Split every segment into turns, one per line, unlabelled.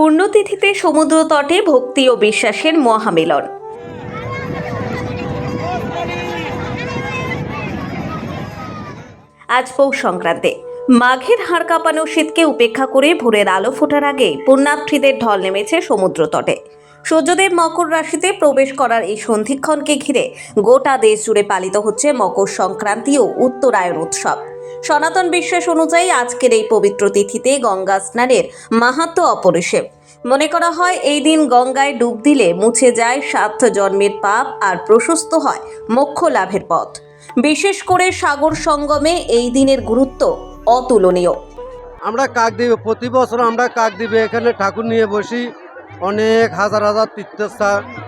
পূর্ণতিথিতে সমুদ্র তটে ভক্তি ও বিশ্বাসের মহামিলন। আজ পৌষ সংক্রান্তি। মাঘের হাড় কাঁপানো শীতকে উপেক্ষা করে ভোরের আলো ফোটার আগে পুণ্যার্থীদের ঢল নেমেছে সমুদ্র তটে। সূর্যদেব মকর রাশিতে প্রবেশ করার এই সন্ধিক্ষণকে ঘিরে গোটা দেশ জুড়ে পালিত হচ্ছে মকর সংক্রান্তি ও উত্তরায়ণ উৎসব। সনাতন বিশ্বাস অনুযায়ী আজকের এই পবিত্র তিথিতে গঙ্গা স্নানের মাহাত্ম অপরিসীম। মনে করা হয়, এই দিন গঙ্গায় ডুব দিলে মুছে যায় সাত জন্মের পাপ আর প্রশস্ত হয় মোক্ষ লাভের পথ। বিশেষ করে সাগর সঙ্গমে এই দিনের গুরুত্ব অতুলনীয়।
আমরা কাকদ্বীপে প্রতি বছর আমরা কাকদ্বীপে এখানে ঠাকুর নিয়ে বসি। অনেক হাজার হাজার তীর্থ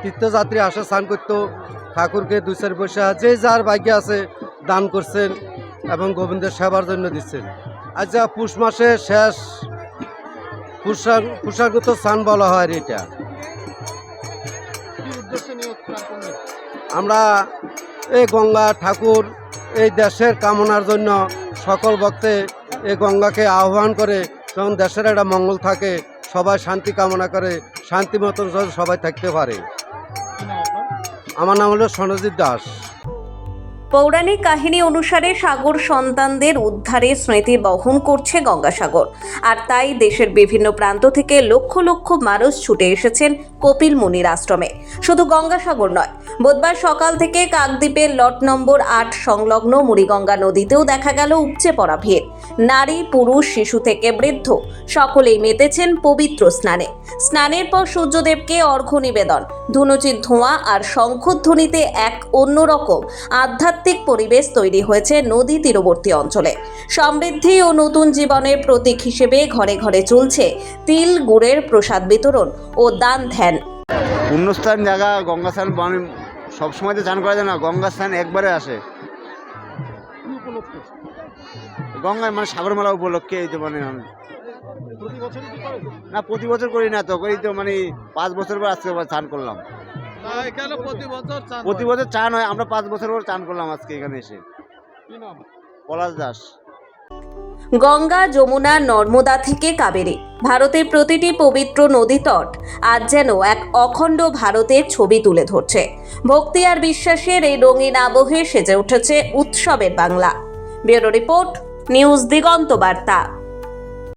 তীর্থযাত্রী আসে স্নান করতো। ঠাকুরকে দুই চার পয়সা যে যার ভাগ্য আছে দান করছেন। এবং গোবিন্দের সেবার জন্য দিচ্ছেন। আচ্ছা পুষ মাসে শেষ পুষার পুষারগত স্নান বলা হয় এটা। আমরা এই গঙ্গা ঠাকুর এই দেশের কামনার জন্য সকল ভক্তে এই গঙ্গাকে আহ্বান করে যখন দেশের একটা মঙ্গল থাকে, সবাই শান্তি কামনা করে, শান্তি মতন সবাই থাকতে পারে। আমার নাম হলো সনজিৎ দাস।
পৌরাণিক কাহিনী অনুসারে সাগর সন্তানদের উদ্ধারে স্মৃতি বহন করছে গঙ্গাসাগর। আর তাই দেশের বিভিন্ন প্রান্ত থেকে লক্ষ লক্ষ মানুষ ছুটে এসেছেন কপিল মুনির আশ্রমে। শুধু গঙ্গাসাগর নয়, বুধবার সকাল থেকে কাকদ্বীপের লট নম্বর আট সংলগ্ন মুড়িগঙ্গা নদীতেও দেখা গেল উপচে পড়া ভিড়। নারী পুরুষ শিশু থেকে বৃদ্ধ। সকলেই মেতেছেন পবিত্র স্নানে। স্নানের পর সূর্যদেবকে অর্ঘ্য নিবেদন। ধুনুচির ধোঁয়া আর শঙ্খধ্বনিতে এক অন্যরকম আধ্যাত্মিক পরিবেশ তৈরি হয়েছে নদী তীরবর্তী অঞ্চলে। সমৃদ্ধি ও নতুন জীবনের প্রতীক হিসেবে ঘরে ঘরে চলছে তিল গুড়ের প্রসাদ বিতরণ ও দান ধ্যান।
পুণ্যস্থান জায়গা গঙ্গা স্নান মানে সবসময় তো চান করা যায় না গঙ্গা স্নান একবারে আসে। গঙ্গায় মানে সাগরমেলা উপলক্ষে এই তো মানে না প্রতি বছর করি না তো করি তো মানে পাঁচ বছর পর আজকে আবার চান করলাম। প্রতি বছর চান হয় আমরা পাঁচ বছর পর চান করলাম আজকে এখানে এসে। পলাশ দাস।
গঙ্গা যমুনা নর্মদা থেকে কাবেরী ভারতের প্রতিটি পবিত্র নদীতট আজ যেন এক অখণ্ড ভারতের ছবি তুলে ধরছে। ভক্তি আর বিশ্বাসের এই রঙিন আবহে সেজে উঠেছে উৎসবের Bangla. Bureau report news Diganta Barta.